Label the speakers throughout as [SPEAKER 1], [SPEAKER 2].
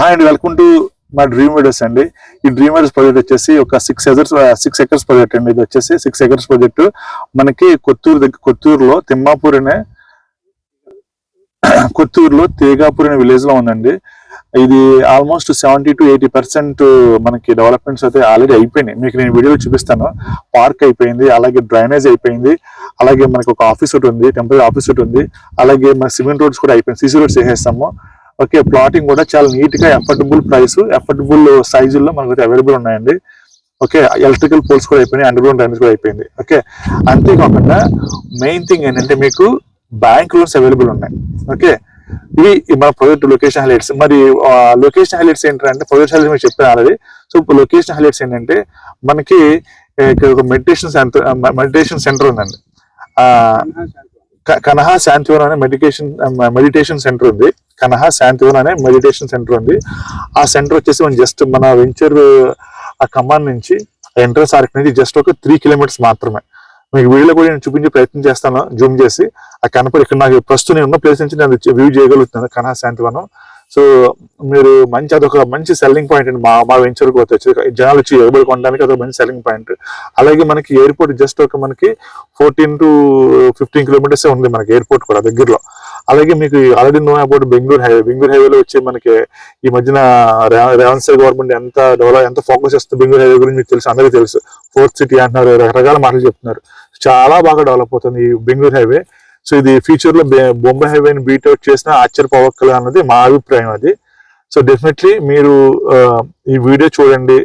[SPEAKER 1] Hi అండి welcome to మా dream videos అండి. ఈ డ్రీమ్ వీడియోస్ ప్రాజెక్ట్ వచ్చేసి ఒక six acres six acres project అండి. ఇది వచ్చేసి సిక్స్ ఎకర్స్ ప్రాజెక్ట్ మనకి కొత్తూరు దగ్గర కొత్తూరులో తిమ్మాపూర్ అనే కొత్తూరులో తేగాపూర్ అనే విలేజ్లో ఉందండి. ఇది almost seventy to eighty percent మనకి డెవలప్మెంట్స్ అయితే ఆల్రెడీ అయిపోయినాయి. మీకు నేను వీడియోలో చూపిస్తాను. పార్క్ అయిపోయింది అలాగే డ్రైనేజ్ అయిపోయింది అలాగే మనకు ఒక ఆఫీస్ ఒకటి ఉంది టెంపరీ ఆఫీస్ ఒకటి ఉంది అలాగే మన సిమెంట్ రోడ్స్ కూడా అయిపోయింది సీసీ రోడ్స్ వేసేస్తాము. ఓకే ప్లాటింగ్ కూడా చాలా నీట్గా ఎఫర్డబుల్ ప్రైస్ ఎఫర్డబుల్ సైజుల్లో మనకు అవైలబుల్ ఉన్నాయండి. ఓకే ఎలక్ట్రికల్ పోల్స్ కూడా అయిపోయినాయి అండర్ గ్రౌండ్ డ్రైనేజ్ కూడా అయిపోయింది. ఓకే అంతేకాకుండా మెయిన్ థింగ్ ఏంటంటే మీకు బ్యాంక్ లోన్స్ అవైలబుల్ ఉన్నాయి. ఓకే ఇవి మన ప్రాజెక్ట్ లొకేషన్ హైలైట్స్ మరి లొకేషన్ హైలైట్స్ ఏంటంటే ప్రాజెక్ట్ హైలైట్స్ మీరు చెప్పాను ఆల్రెడీ సో లొకేషన్ హైలైట్స్ ఏంటంటే మనకి ఇక్కడ ఒక మెడిటేషన్ సెంటర్ మెడిటేషన్ సెంటర్ ఉందండి. కనహా శాంతివనం అనే మెడికేషన్ మెడిటేషన్ సెంటర్ ఉంది. కనహా శాంతివనం అనే మెడిటేషన్ సెంటర్ ఉంది. ఆ సెంటర్ వచ్చేసి మనం జస్ట్ మన వెంచర్ ఆ కమాండ్ నుంచి ఎంట్రన్స్ ఆర్క్ నుంచి జస్ట్ ఒక త్రీ కిలోమీటర్స్ మాత్రమే. మీకు వీడియోలో కూడా నేను చూపించే ప్రయత్నం చేస్తాను జూమ్ చేసి. ఆ కనపడి ఇక్కడ నాకు ప్రస్తుతం నేను ఉన్న ప్లేస్ నుంచి నేను వ్యూ చేయగలుగుతున్నాను కనహా శాంతివనం. సో మీరు మంచి అదొక మంచి సెల్లింగ్ పాయింట్ అండి. మా మా వెంచర్కి వచ్చి జనాలు వచ్చి ఎగబడి కొనడానికి అదొక మంచి సెల్లింగ్ పాయింట్ అలాగే మనకి ఎయిర్పోర్ట్ జస్ట్ ఒక మనకి ఫోర్టీన్ టు ఫిఫ్టీన్ కిలోమీటర్స్ ఉంది మనకి ఎయిర్పోర్ట్ కూడా దగ్గరలో. అలాగే మీకు already know about Bengaluru highway Bengaluru హైవేలో వచ్చి మనకి ఈ మధ్యన రేవంత్ సార్ గవర్నమెంట్ ఎంత డెవలప్ ఎంత ఫోకస్ చేస్తుంది బెంగళూరు హైవే గురించి మీకు తెలుసు అందరికీ తెలుసు. ఫోర్త్ సిటీ అంటున్నారు రకరకాల మాటలు చెప్తున్నారు. చాలా బాగా డెవలప్ అవుతుంది ఈ బెంగళూరు హైవే సో ఇది ఫ్యూచర్లో బొంబాయి హైవేని బీట్ అవుట్ చేసిన ఆశ్చర్యపోవక్కలు అన్నది మా అభిప్రాయం అది. సో డెఫినెట్లీ మీరు ఈ వీడియో చూడండి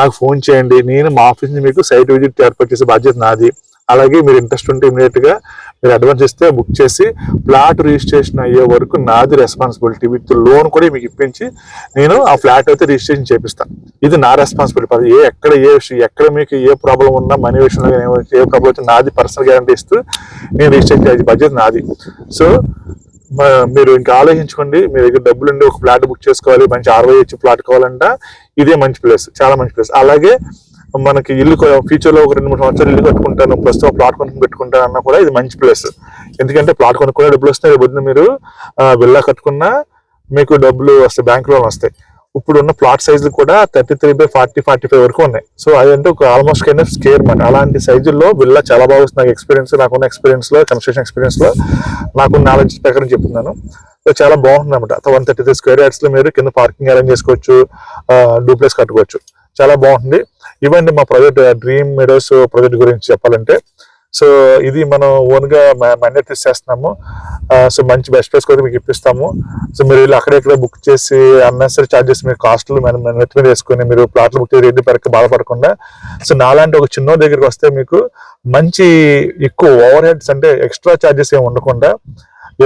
[SPEAKER 1] నాకు ఫోన్ చేయండి. నేను మా ఆఫీస్ నుంచి మీకు సైట్ విజిట్ ఏర్పాటు చేసే బాధ్యత నాది. అలాగే మీరు ఇంట్రెస్ట్ ఉంటే ఇమీడియట్గా మీరు అడ్వాన్స్ ఇస్తే బుక్ చేసి ఫ్లాట్ రిజిస్ట్రేషన్ అయ్యే వరకు నాది రెస్పాన్సిబిలిటీ విత్ లోన్ కూడా మీకు ఇప్పించి నేను ఆ ఫ్లాట్ అయితే రిజిస్ట్రేషన్ చేపిస్తాను ఇది నా రెస్పాన్సిబిలిటీ. ఏ ఎక్కడ ఏ విషయం ఎక్కడ మీకు ఏ ప్రాబ్లం ఉన్నా మనీ విషయంలో ఏ ప్రాబ్లం వచ్చినా నాది పర్సనల్ గ్యారంటీ ఇస్తూ నేను రిజిస్ట్రేషన్ చేసే బాధ్యత నాది. సో మీరు ఇంకా ఆలోచించుకోండి. మీ దగ్గర డబ్బులు ఉండి ఒక ఫ్లాట్ బుక్ చేసుకోవాలి. మంచి ఆర్వై ఇచ్చి ఫ్లాట్ కావాలంట. ఇదే మంచి ప్లేస్. చాలా మంచి ప్లేస్. అలాగే మనకి ఇల్లు ఫ్యూచర్లో ఒక రెండు మూడు సంవత్సరాలు ఇల్లు కట్టుకుంటాను ప్రస్తుతం ప్లాట్ కొనుక్కొని పెట్టుకుంటాను అన్న కూడా ఇది మంచి ప్లేస్ ఎందుకంటే ప్లాట్ కొనుక్కునే డబ్బులు వస్తాయి రేపు పొద్దున్న మీరు విల్లా కట్టుకున్నా మీకు డబ్బులు వస్తాయి బ్యాంక్ లోన్ వస్తాయి. ఇప్పుడు ఉన్న ప్లాట్ సైజులు కూడా thirty three by forty forty five వరకు ఉన్నాయి. సో అదంటే ఒక ఆల్మోస్ట్ కైండ్ ఆఫ్ స్కేర్ మాట అలాంటి సైజుల్లో విల్లా చాలా బాగా వస్తుంది. నాకు ఎక్స్పీరియన్స్ నాకున్న ఎక్స్పీరియన్స్లో కన్స్ట్రక్షన్ ఎక్స్పీరియన్స్లో నాకు నాలెడ్జ్ ప్రకారం చెప్తున్నాను. సో చాలా బాగుంటుంది అనమాట వన్ థర్టీ త్రీ స్క్వేర్ యార్డ్స్లో మీరు కింద పార్కింగ్ అరేంజ్ చేసుకోవచ్చు డూప్లెక్స్ కట్టుకోవచ్చు. చాలా బాగుంటుంది. ఇవన్నీ మా ప్రాజెక్ట్ డ్రీమ్ మెడోస్ ప్రాజెక్ట్ గురించి చెప్పాలంటే సో ఇది మనం ఓన్గా మ్యాండేట్ చేస్తున్నాము. సో మంచి బెస్ట్ ప్రైస్ కూడా మీకు ఇప్పిస్తాము. సో మీరు వెళ్ళి అక్కడెక్కడ బుక్ చేసి అన్నెసరీ చార్జెస్ మీరు కాస్ట్లు మనం నెట్ మీద వేసుకొని మీరు ప్లాట్లు బుక్ చేసి రేట్లు పెరక బాధపడకుండా సో నాలాంటి ఒక చిన్న దగ్గరికి వస్తే మీకు మంచి ఎక్కువ ఓవర్ హెడ్స్ అంటే ఎక్స్ట్రా చార్జెస్ ఏమి ఉండకుండా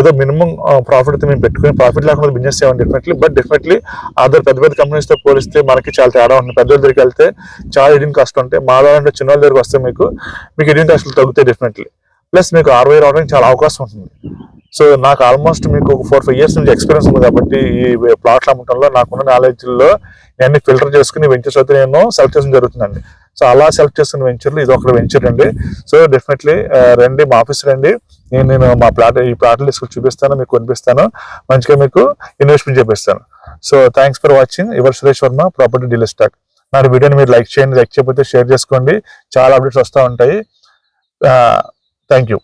[SPEAKER 1] ఏదో మినిమం ప్రాఫిట్ అయితే మేము పెట్టుకుని ప్రాఫిట్ లేకుండా బిజినెస్ చేయాలి డెఫినెట్లీ బట్ డెఫినెట్లీ అదర్ పెద్ద పెద్ద కంపెనీస్తో పోలిస్తే మనకి చాలా తేడా ఉంటుంది. పెద్ద దగ్గరికి వెళ్తే చాలా ఎడిన్ కాస్ట్ ఉంటాయి మా దాంట్లో చిన్న వాళ్ళ దగ్గరికి వస్తే మీకు మీకు ఎడిన్ కాస్ట్లు తగ్గుతాయి డెఫినెట్లీ ప్లస్ మీకు ఆర్వై రావడానికి చాలా అవకాశం ఉంటుంది. సో నాకు ఆల్మోస్ట్ మీకు ఒక ఫోర్ ఫైవ్ ఇయర్స్ నుంచి ఎక్స్పీరియన్స్ ఉంది కాబట్టి ఈ ప్లాట్లు అమ్మటంలో నాకున్న నాలెడ్జ్లో ఇవన్నీ ఫిల్టర్ చేసుకుని వెంచర్స్ అయితే నేను సెలెక్ట్ చేయడం జరుగుతుందండి. సో అలా సెలెక్ట్ చేసిన వెంచర్లు ఇది ఒక వెంచర్ అండి. సో డెఫినెట్లీ రండి మా ఆఫీస్ రండి. నేను నేను మా ప్లాట్ ఈ ప్లాట్లు తీసుకొని చూపిస్తాను మీకు కొనిపిస్తాను. మంచిగా మీకు ఇన్వెస్ట్మెంట్ చేపిస్తాను. So thanks for watching your Suresh Varma property dealer stock నా వీడియోని మీరు లైక్ చేయండి లైక్ చేయకపోతే షేర్ చేసుకోండి. చాలా అప్డేట్స్ వస్తూ ఉంటాయి. Uh, thank you